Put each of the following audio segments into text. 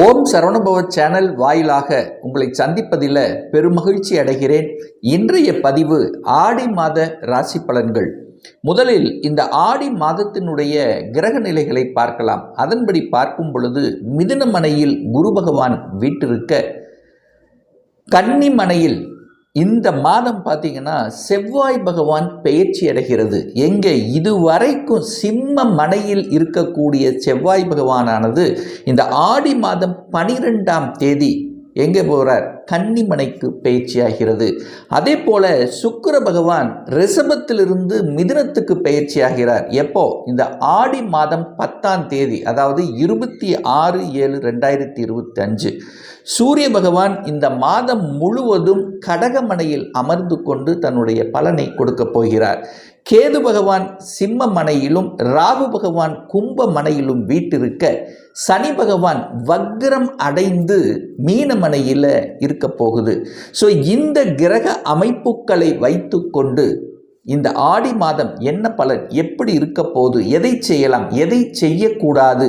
ஓம் Saravanabhava channel வாயிலாக உங்களை சந்திப்பதில் பெருமகிழ்ச்சி அடைகிறேன். இன்றைய பதிவு ஆடி மாத ராசி பலன்கள். முதலில் இந்த ஆடி மாதத்தினுடைய கிரக நிலைகளை பார்க்கலாம். அதன்படி பார்க்கும் பொழுது மிதுனமனையில் குரு பகவான் வீட்டிருக்க. கன்னிமனையில் இந்த மாதம் பார்த்தீங்கன்னா செவ்வாய் பகவான் பெயர்ச்சி அடைகிறது. எங்கே? இதுவரைக்கும் சிம்ம மனையில் இருக்கக்கூடிய செவ்வாய் பகவானானது இந்த ஆடி மாதம் பனிரெண்டாம் தேதி எங்கே போகிறார் கன்னிமனைக்கு பயிற்சியாகிறது. அதே போல சுக்கர பகவான் ரிஷபத்திலிருந்து மிதுனத்துக்கு பயிற்சியாகிறார். எப்போ? இந்த ஆடி மாதம் பத்தாம் தேதி அதாவது இருபத்தி ஆறு ஏழு ரெண்டாயிரத்தி இருபத்தி அஞ்சு சூரிய பகவான் இந்த மாதம் முழுவதும் கடகமனையில் அமர்ந்து கொண்டு தன்னுடைய பலனை கொடுக்கப் போகிறார். கேது பகவான் சிம்ம மனையிலும் ராகு பகவான் கும்ப மனையிலும் வீட்டிருக்க சனி பகவான் வக்ரம் அடைந்து மீனமனையில் இருக்க போகுது. ஸோ இந்த கிரக அமைப்புகளை வைத்துக்கொண்டு இந்த ஆடி மாதம் என்ன பலன்? எப்படி இருக்க போது எதை செய்யலாம்? எதை செய்யக்கூடாது?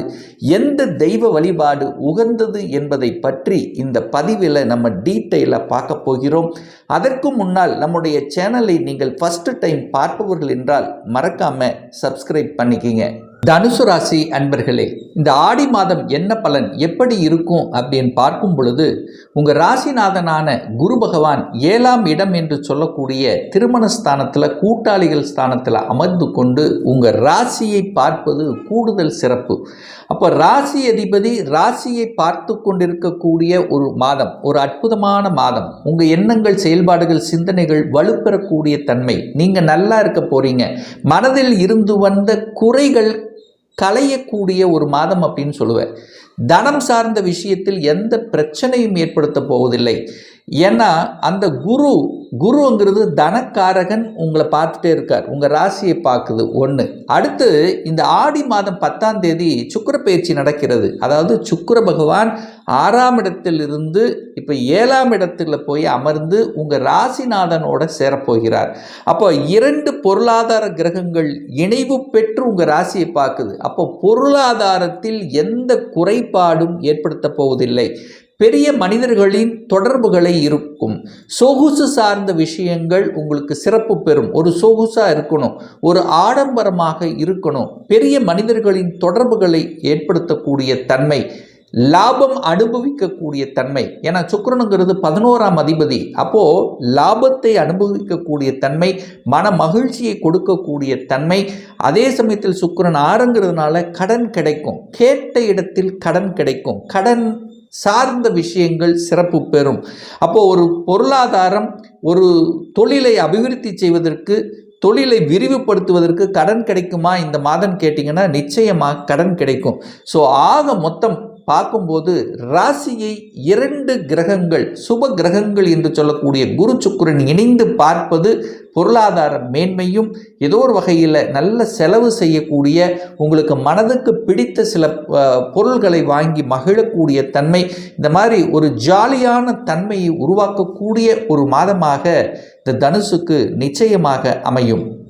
எந்த தெய்வ வழிபாடு உகந்தது என்பதை பற்றி இந்த பதிவில் நம்ம டீட்டெயிலாக பார்க்க போகிறோம். அதற்கு முன்னால் நம்முடைய சேனலை நீங்கள் ஃபஸ்ட்டு டைம் பார்ப்பவர்கள் என்றால் மறக்காமல் சப்ஸ்கிரைப் பண்ணிக்கிங்க. தனுசு ராசி அன்பர்களே இந்த ஆடி மாதம் என்ன பலன் எப்படி இருக்கும் அப்படின்னு பார்க்கும் பொழுது உங்கள் ராசிநாதனான குரு பகவான் ஏழாம் இடம் என்று சொல்லக்கூடிய திருமண ஸ்தானத்தில் கூட்டாளிகள் ஸ்தானத்தில் அமர்ந்து கொண்டு உங்கள் ராசியை பார்ப்பது கூடுதல் சிறப்பு. அப்போ ராசி அதிபதி ராசியை பார்த்து கொண்டிருக்கக்கூடிய ஒரு மாதம் ஒரு அற்புதமான மாதம். உங்கள் எண்ணங்கள் செயல்பாடுகள் சிந்தனைகள் வலுப்பெறக்கூடிய தன்மை. நீங்கள் நல்லா இருக்க போகிறீங்க மனதில் இருந்து வந்த குறைகள் களையக்கூடிய ஒரு மாதம் அப்படின்னு சொல்லுவேன். தனம் சார்ந்த விஷயத்தில் எந்த பிரச்சனையும் ஏற்படுத்த போவதில்லை. ஏன்னா அந்த குரு குருங்கிறது தனக்காரகன் உங்களை பார்த்துட்டே இருக்கார். உங்கள் ராசியை பார்க்குது. ஒன்று அடுத்து இந்த ஆடி மாதம் பத்தாம் தேதி சுக்கர பயிற்சி நடக்கிறது. அதாவது சுக்கர பகவான் ஆறாம் இடத்திலிருந்து இப்போ ஏழாம் இடத்துல போய் அமர்ந்து உங்கள் ராசிநாதனோட சேரப்போகிறார். அப்போ இரண்டு பொருளாதார கிரகங்கள் இணைவு பெற்று உங்கள் ராசியை பார்க்குது. அப்போ பொருளாதாரத்தில் எந்த குறைபாடும் ஏற்படுத்த போவதில்லை. பெரிய மனிதர்களின் தொடர்புகளை இருக்கும். சொகுசு சார்ந்த விஷயங்கள் உங்களுக்கு சிறப்பு பெறும். ஒரு சொகுசாக இருக்கணும். ஒரு ஆடம்பரமாக இருக்கணும். பெரிய மனிதர்களின் தொடர்புகளை ஏற்படுத்தக்கூடிய தன்மை லாபம் அனுபவிக்கக்கூடிய தன்மை. ஏன்னா சுக்கரனுங்கிறது பதினோராம் அதிபதி. அப்போது லாபத்தை அனுபவிக்கக்கூடிய தன்மை மன மகிழ்ச்சியை கொடுக்கக்கூடிய தன்மை. அதே சமயத்தில் சுக்கரன் ஆறுங்கிறதுனால கடன் கிடைக்கும். கேட்ட இடத்தில் கடன் கிடைக்கும். கடன் சார்ந்த விஷயங்கள் சிறப்பு பெறும். அப்போது ஒரு பொருளாதாரம் ஒரு தொழிலை அபிவிருத்தி செய்வதற்கு தொழிலை விரிவுபடுத்துவதற்கு கடன் கிடைக்குமா? இந்த மாதம் கேட்டிங்கன்னா நிச்சயமாக கடன் கிடைக்கும். ஸோ ஆக மொத்தம் பார்க்கும்போது ராசியை இரண்டு கிரகங்கள் சுப கிரகங்கள் என்று சொல்லக்கூடிய குரு சுக்குரன் இணைந்து பார்ப்பது பொருளாதார மேன்மையும் ஏதோ ஒரு வகையில் நல்ல செலவு செய்யக்கூடிய உங்களுக்கு மனதுக்கு பிடித்த சில பொருள்களை வாங்கி மகிழக்கூடிய தன்மை இந்த மாதிரி ஒரு ஜாலியான தன்மையை உருவாக்கக்கூடிய ஒரு மாதமாக இந்த தனுசுக்கு நிச்சயமாக அமையும்.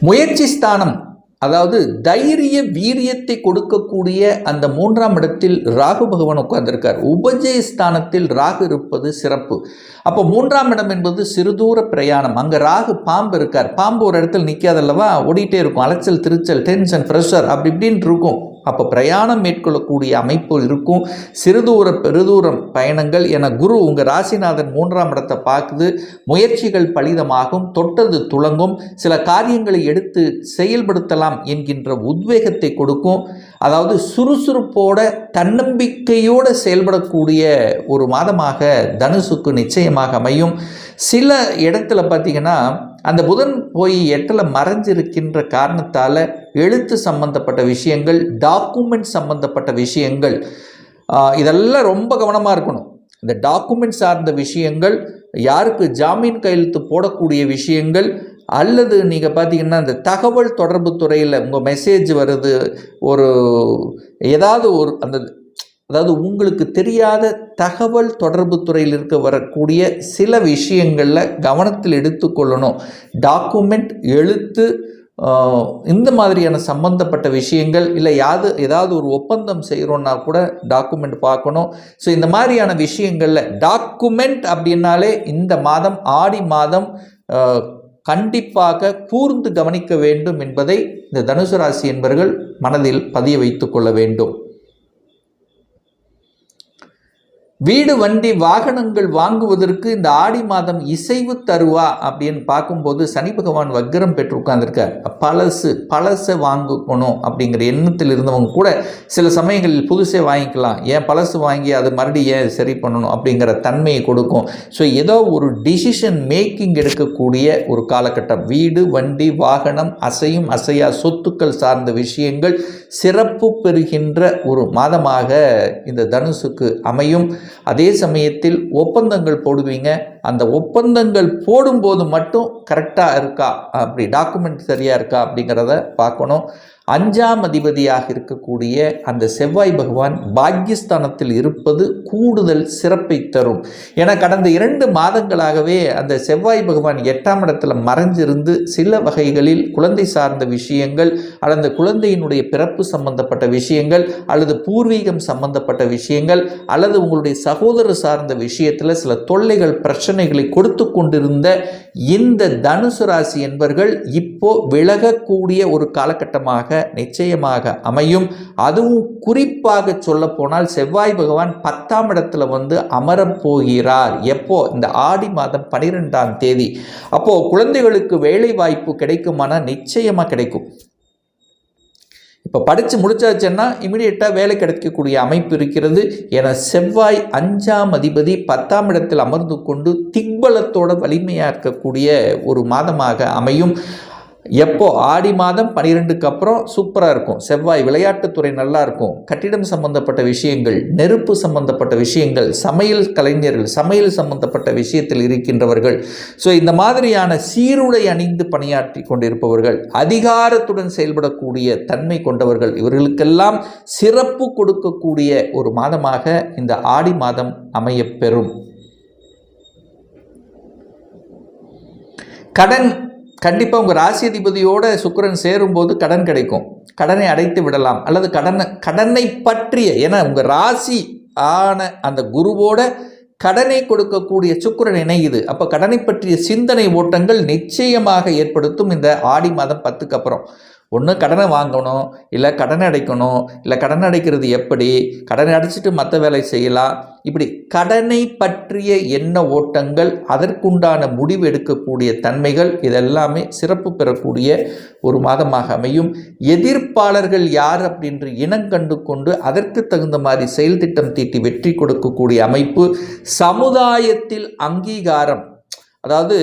முயற்சி ஸ்தானம் அதாவது தைரிய வீரியத்தை கொடுக்கக்கூடிய அந்த மூன்றாம் இடத்தில் ராகு பகவான் உட்கார்ந்திருக்கார். உபஜயஸ்தானத்தில் ராகு இருப்பது சிறப்பு. அப்போ மூன்றாம் இடம் என்பது சிறுதூர பிரயாணம். அங்கே ராகு பாம்பு இருக்கார். பாம்பு ஒரு இடத்துல நிற்காதல்லவா ஓடிட்டே இருக்கும். அலைச்சல் திருச்சல் டென்ஷன் ப்ரெஷர் அப்படி இப்படின்னு இருக்கும். அப்போ பிரயாணம் மேற்கொள்ளக்கூடிய அமைப்பு இருக்கும். சிறுதூர பெருதூரம் பயணங்கள் என குரு உங்கள் ராசிநாதன் மூன்றாம் இடத்தை பார்க்குது. முயற்சிகள் பலிதமாகும் தொட்டது துளங்கும். சில காரியங்களை எடுத்து செயல்படுத்தலாம் என்கின்ற உத்வேகத்தை கொடுக்கும். அதாவது சுறுசுறுப்போட தன்னம்பிக்கையோடு செயல்படக்கூடிய ஒரு மாதமாக தனுசுக்கு நிச்சயமாக அமையும். சில இடத்துல பார்த்திங்கன்னா அந்த புதன் போய் எட்டில் மறைஞ்சிருக்கின்ற காரணத்தால் எழுத்து சம்பந்தப்பட்ட விஷயங்கள் டாக்குமெண்ட் சம்பந்தப்பட்ட விஷயங்கள் இதெல்லாம் ரொம்ப கவனமாக இருக்கணும். இந்த டாக்குமெண்ட் சார்ந்த விஷயங்கள் யாருக்கு ஜாமீன் கையெழுத்து போடக்கூடிய விஷயங்கள் அல்லது நீங்கள் பார்த்தீங்கன்னா இந்த தகவல் தொடர்பு துறையில் உங்கள் மெசேஜ் வருது ஒரு ஏதாவது ஒரு அந்த அதாவது உங்களுக்கு தெரியாத தகவல் தொடர்பு துறையில் இருக்க வரக்கூடிய சில விஷயங்களில் கவனத்தில் எடுத்துக்கொள்ளணும். டாக்குமெண்ட் எழுத்து இந்த மாதிரியான சம்பந்தப்பட்ட விஷயங்கள் இல்லை யாது ஏதாவது ஒரு ஒப்பந்தம் செய்கிறோன்னா கூட டாக்குமெண்ட் பார்க்கணும். ஸோ இந்த மாதிரியான விஷயங்களில் டாக்குமெண்ட் அப்படின்னாலே இந்த மாதம் ஆடி மாதம் கண்டிப்பாக கூர்ந்து கவனிக்க வேண்டும் என்பதை இந்த தனுசு ராசி என்பவர்கள் மனதில் பதிய வைத்து கொள்ள வேண்டும். வீடு வண்டி வாகனங்கள் வாங்குவதற்கு இந்த ஆடி மாதம் இசைவு தருவா அப்படின்னு பார்க்கும்போது சனி பகவான் வக்ரம் பெற்று உட்கார்ந்துருக்கார். பழசு பழசை வாங்கணும் அப்படிங்கிற எண்ணத்தில் இருந்தவங்க கூட சில சமயங்களில் புதுசே வாங்கிக்கலாம். ஏன் பழசு வாங்கி அது மறுபடியும் ஏன் சரி பண்ணணும் அப்படிங்கிற தன்மையை கொடுக்கும். ஸோ ஏதோ ஒரு டிசிஷன் மேக்கிங் எடுக்கக்கூடிய ஒரு காலகட்டம். வீடு வண்டி வாகனம் அசையும் அசையா சொத்துக்கள் சார்ந்த விஷயங்கள் சிறப்பு பெறுகின்ற ஒரு மாதமாக இந்த தனுசுக்கு அமையும். அதே சமயத்தில் ஒப்பந்தங்கள் போடுவீங்க. அந்த ஒப்பந்தங்கள் போடும்போது மட்டும் கரெக்டாக இருக்கா? அப்படி டாக்குமெண்ட் சரியாக இருக்கா? அப்படிங்கிறத பார்க்கணும். அஞ்சாம் அதிபதியாக இருக்கக்கூடிய அந்த செவ்வாய் பகவான் பாக்கியஸ்தானத்தில் இருப்பது கூடுதல் சிறப்பை தரும். என கடந்த இரண்டு மாதங்களாகவே அந்த செவ்வாய் பகவான் எட்டாம் இடத்துல மறைஞ்சிருந்து சில வகைகளில் குழந்தை சார்ந்த விஷயங்கள் அல்லது குழந்தையினுடைய பிறப்பு சம்பந்தப்பட்ட விஷயங்கள் அல்லது பூர்வீகம் சம்பந்தப்பட்ட விஷயங்கள் அல்லது உங்களுடைய சகோதரர் சார்ந்த விஷயத்தில் சில தொல்லைகள் பிரச்சனைகளை கொடுத்து கொண்டிருந்த இந்த தனுசு ராசி என்பர்கள் இப்போ விலகக்கூடிய ஒரு காலகட்டமாக நிச்சயமாக அமையும். அதுவும் குறிப்பாக சொல்ல போனால் செவ்வாய் பகவான் பத்தாம் இடத்துல வந்து அமரப் போகிறார். எப்போ? இந்த ஆடி மாதம் பனிரெண்டாம் தேதி. அப்போ குழந்தைகளுக்கு வேலை வாய்ப்பு கிடைக்குமானா? நிச்சயமா கிடைக்கும். இப்போ படித்து முடிச்சாச்சுன்னா இமீடியட்டாக வேலை கிடைக்கக்கூடிய அமைப்பு இருக்கிறது. என செவ்வாய் அஞ்சாம் அதிபதி பத்தாம் இடத்தில் அமர்ந்து கொண்டு திக்பலத்தோட வலிமையாக இருக்கக்கூடிய ஒரு மாதமாக அமையும். எப்போ? ஆடி மாதம் பனிரெண்டுக்கு அப்புறம் சூப்பராக இருக்கும். செவ்வாய் விளையாட்டுத்துறை நல்லா இருக்கும். கட்டிடம் சம்பந்தப்பட்ட விஷயங்கள் நெருப்பு சம்பந்தப்பட்ட விஷயங்கள் சமையல் கலைஞர்கள் சமையல் சம்பந்தப்பட்ட விஷயத்தில் இருக்கின்றவர்கள். ஸோ இந்த மாதிரியான சீருடை அணிந்து பணியாற்றி கொண்டிருப்பவர்கள் அதிகாரத்துடன் செயல்படக்கூடிய தன்மை கொண்டவர்கள் இவர்களுக்கெல்லாம் சிறப்பு கொடுக்கக்கூடிய ஒரு மாதமாக இந்த ஆடி மாதம் அமையப்பெறும் கடன் கண்டிப்பாக உங்கள் ராசி அதிபதியோட சுக்கிரன் சேரும்போது கடன் கிடைக்கும். கடனை அடைத்து விடலாம். அல்லது கடனை கடனை பற்றிய ஏன்னா உங்கள் ராசி ஆன அந்த குருவோட கடனை கொடுக்கக்கூடிய சுக்கிரன் இணையுது அப்போ கடனை பற்றிய சிந்தனை ஓட்டங்கள் நிச்சயமாக ஏற்படுத்தும் இந்த ஆடி மாதம் பத்துக்கு அப்புறம். ஒன்று கடனை வாங்கணும் இல்லை கடனை அடைக்கணும் இல்லை கடன் அடைக்கிறது எப்படி கடனை அடைச்சிட்டு மற்ற வேலை செய்யலாம் இப்படி கடனை பற்றிய எண்ண ஓட்டங்கள் அதற்குண்டான முடிவு எடுக்கக்கூடிய தன்மைகள் இதெல்லாமே சிறப்பு பெறக்கூடிய ஒரு மாதமாக அமையும். எதிர்ப்பாளர்கள் யார் அப்படின்று இனங்கண்டு கொண்டு அதற்கு தகுந்த மாதிரி செயல் திட்டம் தீட்டி வெற்றி கொடுக்கக்கூடிய அமைப்பு. சமுதாயத்தில் அங்கீகாரம் அதாவது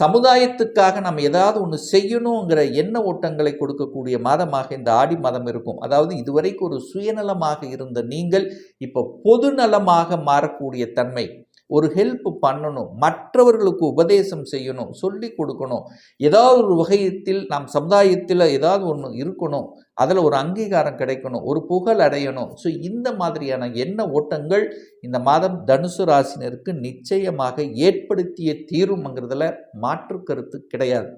சமுதாயத்துக்காக நம்ம ஏதாவது ஒன்று செய்யணுங்கிற எண்ண ஓட்டங்களை கொடுக்கக்கூடிய மாதமாக இந்த ஆடி மாதம் இருக்கும். அதாவது இதுவரைக்கும் ஒரு சுயநலமாக இருந்த நீங்கள் இப்போ பொதுநலமாக மாறக்கூடிய தன்மை ஒரு ஹெல்ப் பண்ணணும் மற்றவர்களுக்கு உபதேசம் செய்யணும் சொல்லி கொடுக்கணும். ஏதாவது ஒரு வகையத்தில் நாம் சமுதாயத்தில் ஏதாவது ஒன்று இருக்கணும் அதில் ஒரு அங்கீகாரம் கிடைக்கணும் ஒரு புகழ் அடையணும். ஸோ இந்த மாதிரியான எண்ண ஓட்டங்கள் இந்த மாதம் தனுசு ராசினருக்கு நிச்சயமாக ஏற்படுத்திய தீரும்ங்கிறதுல மாற்று கருத்து கிடையாது.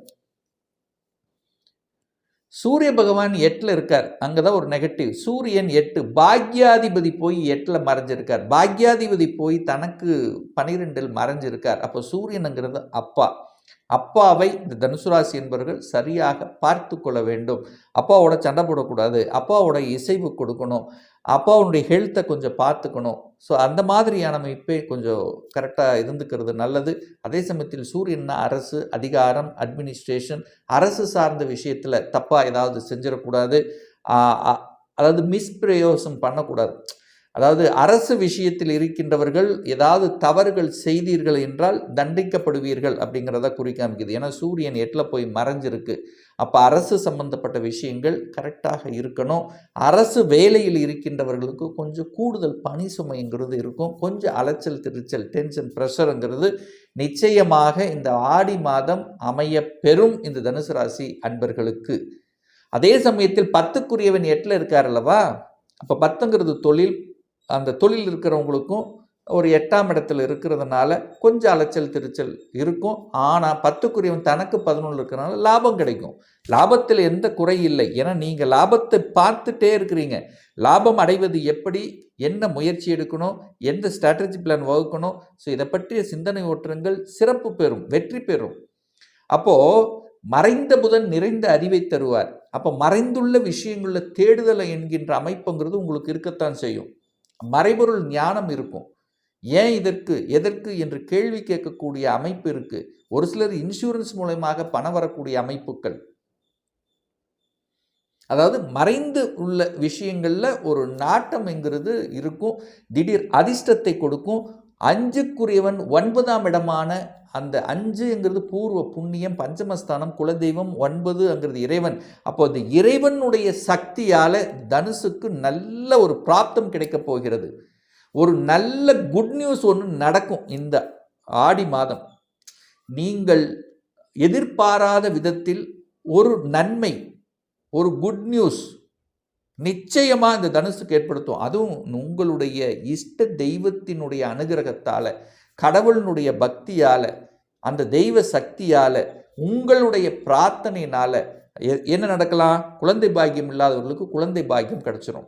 சூரிய பகவான் எட்டில் இருக்கார். அங்கே தான் ஒரு நெகட்டிவ் சூரியன் எட்டு. பாக்யாதிபதி போய் எட்டில் மறைஞ்சிருக்கார். பாக்யாதிபதி போய் தனக்கு பனிரெண்டில் மறைஞ்சிருக்கார். அப்போ சூரியனுங்கிறது அப்பா. அப்பாவை இந்த தனுசு ராசி என்பவர்கள் சரியாக பார்த்து கொள்ள வேண்டும். அப்பாவோட சண்டை போடக்கூடாது. அப்பாவோட இசைவு கொடுக்கணும். அப்பாவுடைய ஹெல்த்தை கொஞ்சம் பார்த்துக்கணும். ஸோ அந்த மாதிரியான அமைப்பே கொஞ்சம் கரெக்டாக இருந்துக்கிறது நல்லது. அதே சமயத்தில் சூரியன்னா அரசு அதிகாரம் அட்மினிஸ்ட்ரேஷன் அரசு சார்ந்த விஷயத்தில் தப்பாக ஏதாவது செஞ்சிடக்கூடாது. அதாவது மிஸ்பிரயோசம் பண்ணக்கூடாது. அதாவது அரசு விஷயத்தில் இருக்கின்றவர்கள் ஏதாவது தவறுகள் செய்தீர்கள் என்றால் தண்டிக்கப்படுவீர்கள் அப்படிங்கிறத குறிக்காமிக்குது. ஏன்னா சூரியன் எட்டில் போய் மறைஞ்சிருக்கு. அப்போ அரசு சம்பந்தப்பட்ட விஷயங்கள் கரெக்டாக இருக்கணும். அரசு வேலையில் இருக்கின்றவர்களுக்கு கொஞ்சம் கூடுதல் பணி சுமைங்கிறது இருக்கும். கொஞ்சம் அலைச்சல் திருச்சல் டென்ஷன் ப்ரெஷருங்கிறது நிச்சயமாக இந்த ஆடி மாதம் அமைய பெறும் இந்த தனுசு ராசி அன்பர்களுக்கு. அதே சமயத்தில் பத்துக்குரியவன் எட்டில் இருக்கார் அல்லவா? அப்போ பத்துங்கிறது தொழில் அந்த தொழில் இருக்கிறவங்களுக்கும் ஒரு எட்டாம் இடத்துல இருக்கிறதுனால கொஞ்சம் அலைச்சல் திருச்சல் இருக்கும். ஆனால் பத்துக்குரியவன் தனக்கு பதினொன்று இருக்கிறனால லாபம் கிடைக்கும். லாபத்தில் எந்த குறை இல்லை. ஏன்னா நீங்கள் லாபத்தை பார்த்துட்டே இருக்கிறீங்க. லாபம் அடைவது எப்படி? என்ன முயற்சி எடுக்கணும்? எந்த ஸ்ட்ராட்டஜி பிளான் வகுக்கணும்? ஸோ இதை பற்றிய சிந்தனை ஓட்டங்கள் சிறப்பு பெறும் வெற்றி பெறும். அப்போது மறைந்த புதன் நிறைந்த அறிவை தருவார். அப்போ மறைந்துள்ள விஷயங்களில் தேடுதலை என்கின்ற அமைப்புங்கிறது உங்களுக்கு இருக்கத்தான் செய்யும். மறைபொருள் ஞானம் இருக்கும். ஏன் இதற்கு எதற்கு என்று கேள்வி கேட்கக்கூடிய அமைப்பு இருக்கு. ஒரு சிலர் இன்சூரன்ஸ் மூலயமாக பணம் வரக்கூடிய அமைப்புகள். அதாவது மறைந்து உள்ள விஷயங்களில் ஒரு நாட்டம்ங்கிறது இருக்கும். திடீர் அதிர்ஷ்டத்தை கொடுக்கும். அஞ்சுக்குரியவன் ஒன்பதாம் இடமான அந்த அஞ்சுங்கிறது பூர்வ புண்ணியம் பஞ்சமஸ்தானம் குலதெய்வம் ஒன்பதுங்கிறது இறைவன். அப்போ அந்த இறைவனுடைய சக்தியால் தனுசுக்கு நல்ல ஒரு பிராப்தம் கிடைக்கப் போகிறது. ஒரு நல்ல குட் நியூஸ் ஒன்று நடக்கும் இந்த ஆடி மாதம். நீங்கள் எதிர்பாராத விதத்தில் ஒரு நன்மை ஒரு குட் நியூஸ் நிச்சயமாக இந்த தனுசுக்கு ஏற்படுத்தும். அதுவும் உங்களுடைய இஷ்ட தெய்வத்தினுடைய அனுகிரகத்தால் கடவுளினுடைய பக்தியால் அந்த தெய்வ சக்தியால் உங்களுடைய பிரார்த்தனையினால் என்ன நடக்கலாம்? குழந்தை பாக்கியம் இல்லாதவர்களுக்கு குழந்தை பாக்கியம் கிடச்சிரும்.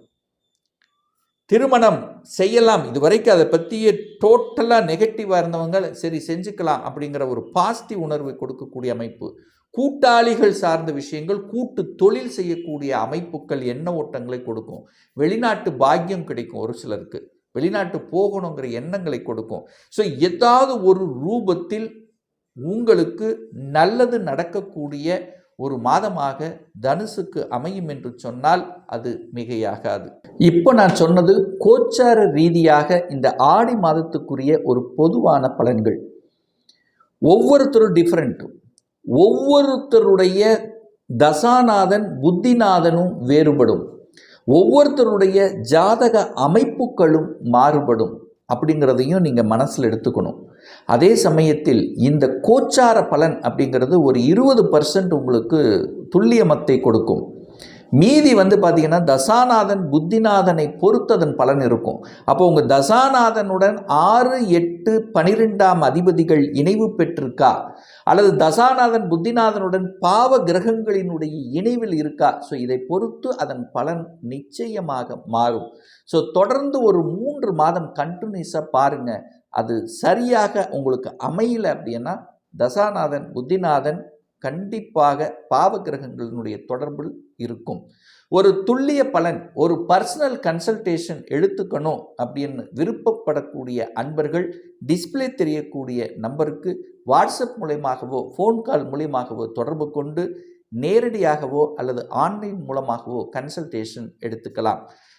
திருமணம் செய்யலாம். இது வரைக்கும் அதை பற்றியே டோட்டலாக நெகட்டிவாக இருந்தவங்க சரி செஞ்சுக்கலாம் அப்படிங்கிற ஒரு பாசிட்டிவ் உணர்வை கொடுக்கக்கூடிய அமைப்பு. கூட்டாளிகள் சார்ந்த விஷயங்கள் கூட்டு தொழில் செய்யக்கூடிய அமைப்புகள் எண்ண ஓட்டங்களை கொடுக்கும். வெளிநாட்டு பாக்கியம் கிடைக்கும் ஒரு சிலருக்கு. வெளிநாட்டு போகணுங்கிற எண்ணங்களை கொடுக்கும். ஸோ ஏதாவது ஒரு ரூபத்தில் உங்களுக்கு நல்லது நடக்கக்கூடிய ஒரு மாதமாக தனுசுக்கு அமையும் என்று சொன்னால் அது மிகையாகாது. இப்போ நான் சொன்னது கோச்சார ரீதியாக இந்த ஆடி மாதத்துக்குரிய ஒரு பொதுவான பலன்கள். ஒவ்வொருத்தரும் டிஃப்ரெண்ட் ஒவ்வொருத்தருடைய தசாநாதன் புத்திநாதனும் வேறுபடும். ஒவ்வொருத்தருடைய ஜாதக அமைப்புகளும் மாறுபடும். அப்படிங்கிறதையும் நீங்கள் மனசில் எடுத்துக்கணும். அதே சமயத்தில் இந்த கோச்சார பலன் அப்படிங்கிறது ஒரு இருபது பர்சன்ட் உங்களுக்கு துல்லியமத்தை கொடுக்கும். மீதி வந்து பார்த்தீங்கன்னா தசாநாதன் புத்திநாதனை பொறுத்ததன் பலன் இருக்கும். அப்போ உங்கள் தசாநாதனுடன் ஆறு எட்டு பனிரெண்டாம் அதிபதிகள் இணைவு பெற்றிருக்கா? அல்லது தசாநாதன் புத்திநாதனுடன் பாவ கிரகங்களினுடைய இணைவில் இருக்கா? ஸோ இதை பொறுத்து அதன் பலன் நிச்சயமாக மாறும். ஸோ தொடர்ந்து ஒரு மூன்று மாதம் கண்டினியூஸாக பாருங்கள் அது சரியாக உங்களுக்கு அமையல அப்படின்னா தசாநாதன் புத்திநாதன் கண்டிப்பாக பாவ கிரகங்களினுடைய தொடர்பில் இருக்கும். ஒரு துல்லிய பலன் ஒரு பர்சனல் கன்சல்டேஷன் எடுத்துக்கணும் அப்படின்னு விருப்பப்படக்கூடிய அன்பர்கள் டிஸ்பிளே தெரியக்கூடிய நம்பருக்கு வாட்ஸ்அப் மூலயமாகவோ ஃபோன் கால் மூலியமாகவோ தொடர்பு கொண்டு நேரடியாகவோ அல்லது ஆன்லைன் மூலமாகவோ கன்சல்டேஷன் எடுத்துக்கலாம்.